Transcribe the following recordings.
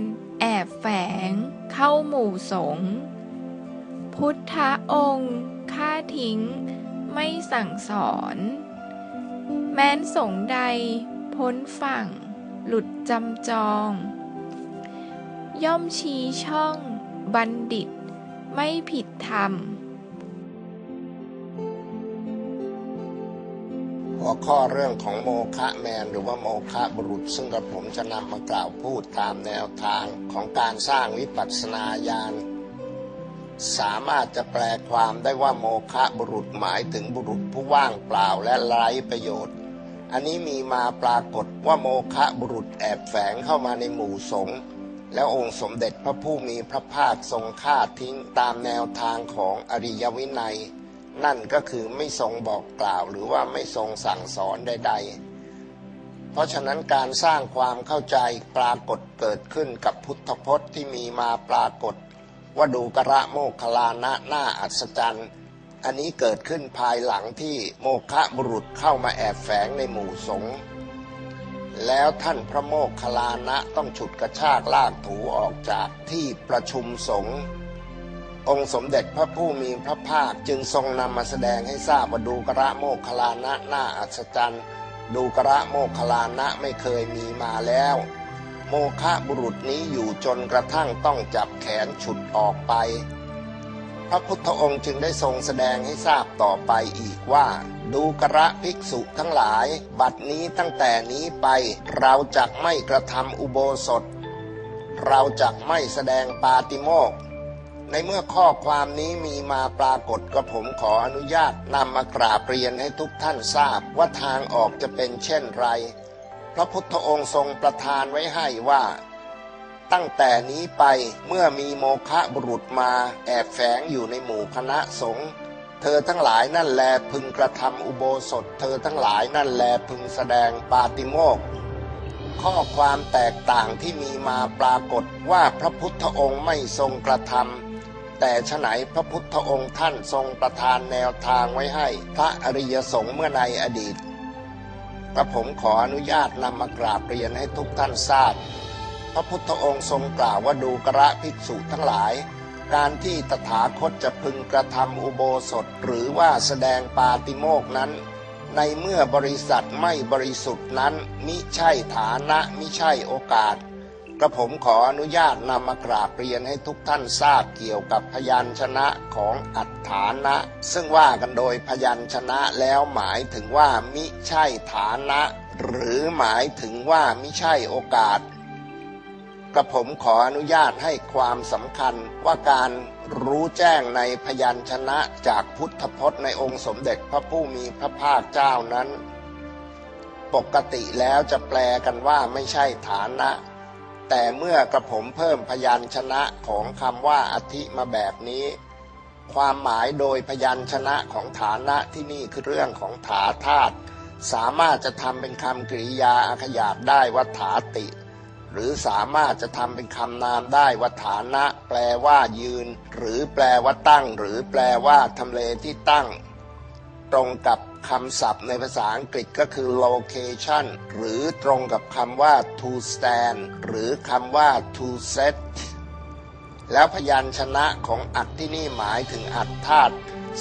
น แอบแฝง เข้าหมู่สงฆ์พุทธองค์ฆ่าทิ้ง ไม่สั่งสอน แม้นสงใด พ้นฝั่ง หลุดจำจอง ย่อมชี้ช่อง บัณฑิต ไม่ผิดธรรม หัวข้อเรื่องของโมคะแมนหรือว่าโมคะบุรุษ ซึ่งกระผมจะนำมากล่าวพูดตามแนวทางของการสร้างวิปัสสนาญาณสามารถจะแปลความได้ว่าโมคะบุรุษหมายถึงบุรุษผู้ว่างเปล่าและไร้ประโยชน์ อันนี้มีมาปรากฏว่าโมคะบุรุษแอบแฝงเข้ามาในหมู่สงฆ์แล้วองค์สมเด็จพระผู้มีพระภาคทรงฆ่าทิ้งตามแนวทางของอริยวินัย นั่นก็คือไม่ทรงบอกกล่าวหรือว่าไม่ทรงสั่งสอนใด ๆ เพราะฉะนั้นการสร้างความเข้าใจปรากฏเกิดขึ้นกับพุทธพจน์ที่มีมาปรากฏ ว่าดูกระโมคลานะหน้าอัศจรรย์ อันนี้เกิดขึ้นภายหลังที่โมคะบุรุษเข้ามาแอบแฝงในหมู่สงฆ์แล้วท่านพระโมคคลานะต้องฉุดกระชากลากถูออกจากที่ประชุมสงฆ์ องค์สมเด็จพระผู้มีพระภาคจึงทรงนำมาแสดงให้ทราบว่าดูกระโมคคลานะหน้าอัศจรรย์ ดูกระโมคคลานะไม่เคยมีมาแล้ว โมคะบุรุษนี้อยู่จนกระทั่งต้องจับแขนฉุดออกไป พระพุทธองค์จึงได้ทรงแสดงให้ทราบต่อไปอีกว่า ดูกระภิกษุทั้งหลาย บัดนี้ตั้งแต่นี้ไปเราจักไม่กระทำอุโบสถ เราจักไม่แสดงปาติโมกข์ ในเมื่อข้อความนี้มีมาปรากฏกระผมขออนุญาตนำมากราบเรียนให้ทุกท่านทราบว่าทางออกจะเป็นเช่นไร พระพุทธองค์ทรงประทานไว้ให้ว่า ตั้งแต่นี้ไปเมื่อมีโมคะบุรุษมาแอบแฝงอยู่ในหมู่คณะสงฆ์เธอทั้งหลายนั่นแลพึงกระทำอุโบสถ เธอทั้งหลายนั่นแลพึงแสดงปาติโมกข้อความแตกต่างที่มีมาปรากฏว่าพระพุทธองค์ไม่ทรงกระทำ แต่ฉไหนพระพุทธองค์ท่านทรงประทานแนวทางไว้ให้พระอริยสงฆ์เมื่อในอดีตกระผมขออนุญาตนำมากราบเรียนให้ทุกท่านทราบ พระพุทธองค์ทรงกล่าวว่าดูกระภิกษุทั้งหลาย การที่ตถาคตจะพึงกระทำอุโบสถหรือว่าแสดงปาติโมกข์นั้น ในเมื่อบริษัทไม่บริสุทธิ์นั้นมิใช่ฐานะมิใช่โอกาส กระผมขออนุญาตนำมากราบเรียนให้ทุกท่านทราบเกี่ยวกับพยัญชนะของอัฏฐานะ ซึ่งว่ากันโดยพยัญชนะแล้วหมายถึงว่ามิใช่ฐานะ หรือหมายถึงว่ามิใช่โอกาส กระผมขออนุญาตให้ความสำคัญว่าการรู้แจ้งในพยัญชนะจากพุทธพจน์ในองค์สมเด็จพระผู้มีพระภาคเจ้านั้น ปกติแล้วจะแปลกันว่าไม่ใช่ฐานะ แต่เมื่อกระผมเพิ่มพยัญชนะของคำว่าอธิมาแบบนี้ ความหมายโดยพยัญชนะของฐานะที่นี่คือเรื่องของถาธาตุสามารถจะทำเป็นคำกริยาอขยาตได้ว่าถาติ หรือสามารถจะทำเป็นคำนามได้ว่าฐานะ แปลว่ายืน หรือแปลว่าตั้ง หรือแปลว่าทำเลที่ตั้ง ตรงกับ คำศัพท์ในภาษาอังกฤษก็คือ location หรือตรงกับคำว่า to stand หรือคำว่า to set แล้วพยัญชนะของอัดที่นี่หมายถึงอัดธาตุ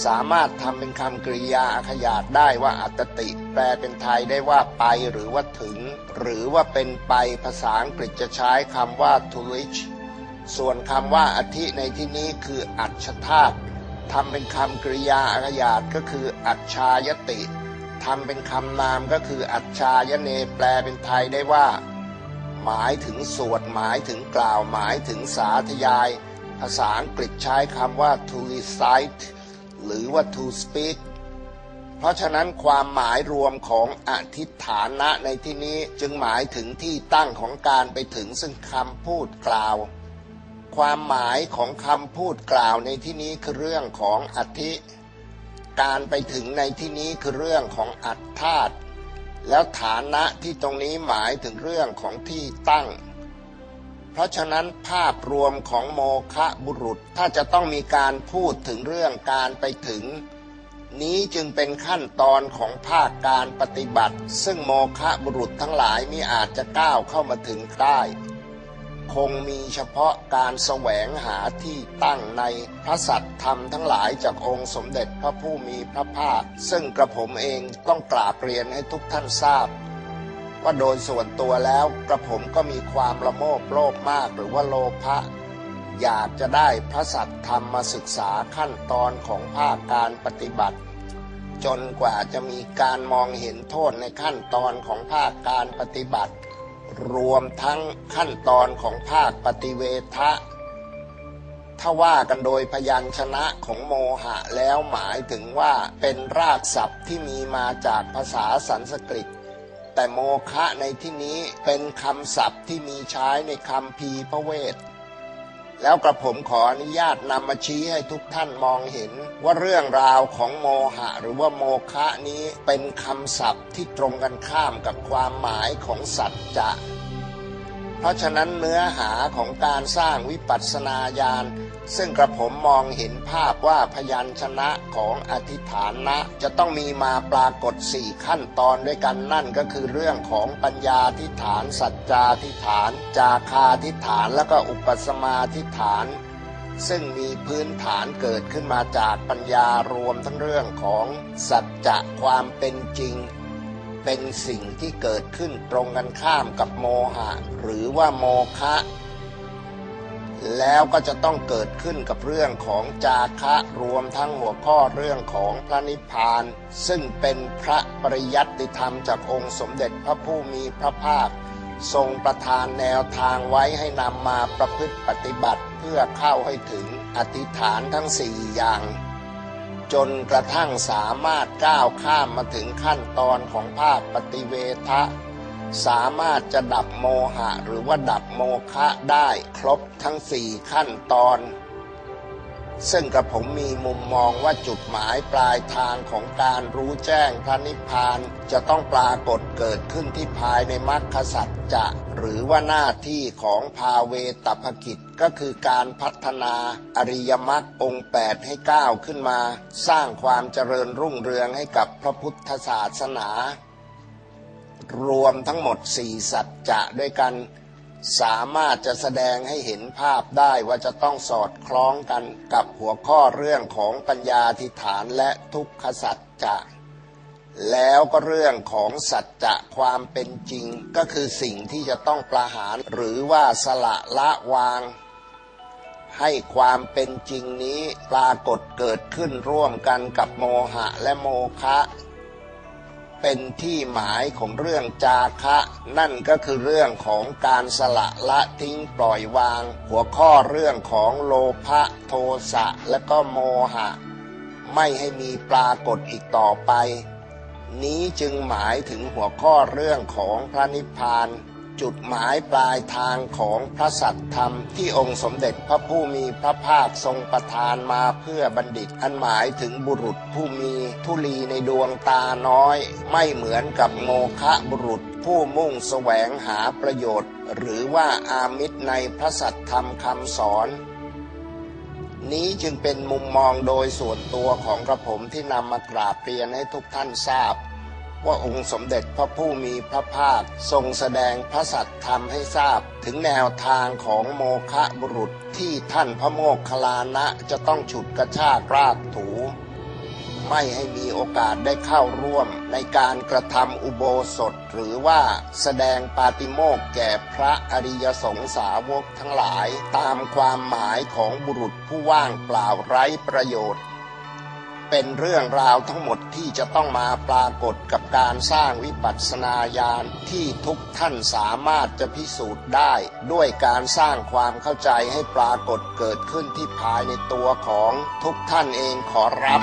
สามารถทำเป็นคำกริยาอขยาตได้ว่าอัตติ แปลเป็นไทยได้ว่าไปหรือว่าถึง หรือว่าเป็นไปภาษาอังกฤษจะใช้คำว่า to reach ส่วนคำว่าอธิในที่นี้คืออัจฉธาตุ ทำเป็นคำกริยาอาขยาตก็คือ อัจฉายติทำเป็นคำนามก็คือ อัจฉายเนแปลเป็นไทยได้ว่า หมายถึงสวดหมายถึงกล่าวหมายถึงสาธยาย ภาษาอังกฤษใช้คำว่า to recite หรือว่า to speak เพราะฉะนั้นความหมายรวมของอธิฐานะในที่นี้จึงหมายถึงที่ตั้งของการไปถึงซึ่งคำพูดกล่าว ความหมายของคำพูดกล่าวในที่นี้คือเรื่องของอธิ การไปถึงในที่นี้คือเรื่องของอัตธาตุแล้วฐานะที่ตรงนี้หมายถึงเรื่องของที่ตั้ง เพราะฉะนั้นภาพรวมของโมคะบุรุษถ้าจะต้องมีการพูดถึงเรื่องการไปถึง นี้จึงเป็นขั้นตอนของภาคการปฏิบัติ ซึ่งโมคะบุรุษทั้งหลายมิอาจจะก้าวเข้ามาถึงได้ คงมีเฉพาะการแสวงหาที่ตั้งในพระสัตธรรมทั้งหลายจากองค์สมเด็จพระผู้มีพระภาค ซึ่งกระผมเองต้องกราบเรียนให้ทุกท่านทราบ ว่าโดยส่วนตัวแล้วกระผมก็มีความละโมบโลภมากหรือว่าโลภะอยากจะได้พระสัตธรรมมาศึกษาขั้นตอนของภาคการปฏิบัติ จนกว่าจะมีการมองเห็นโทษในขั้นตอนของภาคการปฏิบัติ รวมทั้งขั้นตอนของภาคปฏิเวทะ ถ้าว่ากันโดยพยัญชนะของโมหะแล้วหมายถึงว่าเป็นรากศัพท์ที่มีมาจากภาษาสันสกฤต แต่โมคะในที่นี้เป็นคำศัพท์ที่มีใช้ในคำพีพระเวทแล้วกระผมขออนุญาตนำมาชี้ให้ทุกท่านมองเห็น ว่าเรื่องราวของโมหะหรือว่าโมคะนี้เป็นคำศัพท์ที่ตรงกันข้ามกับความหมายของสัจจะ เพราะฉะนั้นเนื้อหาของการสร้างวิปัสสนาญาณซึ่งกระผมมองเห็นภาพว่าพยัญชนะของอธิฐานนะ จะต้องมีมาปรากฏสี่ขั้นตอนด้วยกันนั่นก็คือเรื่องของปัญญาทิฐาน สัจจาทิฐาน จาคาทิฐานแล้วก็อุปสมาทิฐาน ซึ่งมีพื้นฐานเกิดขึ้นมาจากปัญญารวมทั้งเรื่องของสัจจะความเป็นจริง เป็นสิ่งที่เกิดขึ้นตรงกันข้ามกับโมหะ หรือว่าโมคะ แล้วก็จะต้องเกิดขึ้นกับเรื่องของจาคะรวมทั้งหัวข้อเรื่องของพระนิพพาน ซึ่งเป็นพระปริยัติธรรมจากองค์สมเด็จพระผู้มีพระภาค ทรงประทานแนวทางไว้ให้นำมาประพฤติปฏิบัติเพื่อเข้าให้ถึงอธิษฐานทั้งสี่อย่าง จนกระทั่งสามารถก้าวข้ามมาถึงขั้นตอนของภาคปฏิเวทะ สามารถจะดับโมหะหรือว่าดับโมคะได้ครบทั้งสี่ขั้นตอน ซึ่งกระผมมีมุมมองว่าจุดหมายปลายทางของการรู้แจ้งพระนิพพานจะต้องปรากฏเกิดขึ้นที่ภายในมรรคสัจจะ หรือว่าหน้าที่ของภาเวตภกิจ ก็คือการพัฒนาอริยมรรคองค์แปดให้ก้าวขึ้นมา สร้างความเจริญรุ่งเรืองให้กับพระพุทธศาสนา รวมทั้งหมดสี่สัจจะด้วยกันสามารถจะแสดงให้เห็นภาพได้ว่าจะต้องสอดคล้องกันกับหัวข้อเรื่องของปัญญาธิฐานและทุกขสัจจะแล้วก็เรื่องของสัจจะความเป็นจริง ก็คือสิ่งที่จะต้องประหารหรือว่าสละละวาง ให้ความเป็นจริงนี้ปรากฏเกิดขึ้นร่วมกันกับโมหะและโมคะ เป็นที่หมายของเรื่องจาคะ นั่นก็คือเรื่องของการสละละทิ้งปล่อยวาง หัวข้อเรื่องของโลภะโทสะและก็โมหะ ไม่ให้มีปรากฏอีกต่อไป นี้จึงหมายถึงหัวข้อเรื่องของพระนิพพาน จุดหมายปลายทางของพระสัตธรรมที่องค์สมเด็จพระผู้มีพระภาคทรงประทานมาเพื่อบัณฑิต อันหมายถึงบุรุษผู้มีทุลีในดวงตาน้อย ไม่เหมือนกับโมคะบุรุษผู้มุ่งแสวงหาประโยชน์ หรือว่าอามิตรในพระสัตธรรมคำสอนนี้จึงเป็นมุมมองโดยส่วนตัวของกระผมที่นำมากราบเรียนให้ทุกท่านทราบ ว่าองค์สมเด็จพระผู้มีพระภาคทรงแสดงพระสัตธรรมให้ทราบ ถึงแนวทางของโมคะบุรุษที่ท่านพระโมคคัลลานะจะต้องฉุดกระชากรากถู ไม่ให้มีโอกาสได้เข้าร่วมในการกระทำอุโบสถ หรือว่าแสดงปาติโมกข์แก่พระอริยสงสาวกทั้งหลาย ตามความหมายของบุรุษผู้ว่างเปล่าไร้ประโยชน์ เป็นเรื่องราวทั้งหมดที่จะต้องมาปรากฏกับการสร้างวิปัสสนาญาณที่ทุกท่านสามารถจะพิสูจน์ได้ ด้วยการสร้างความเข้าใจให้ปรากฏเกิดขึ้นที่ภายในตัวของทุกท่านเองขอรับ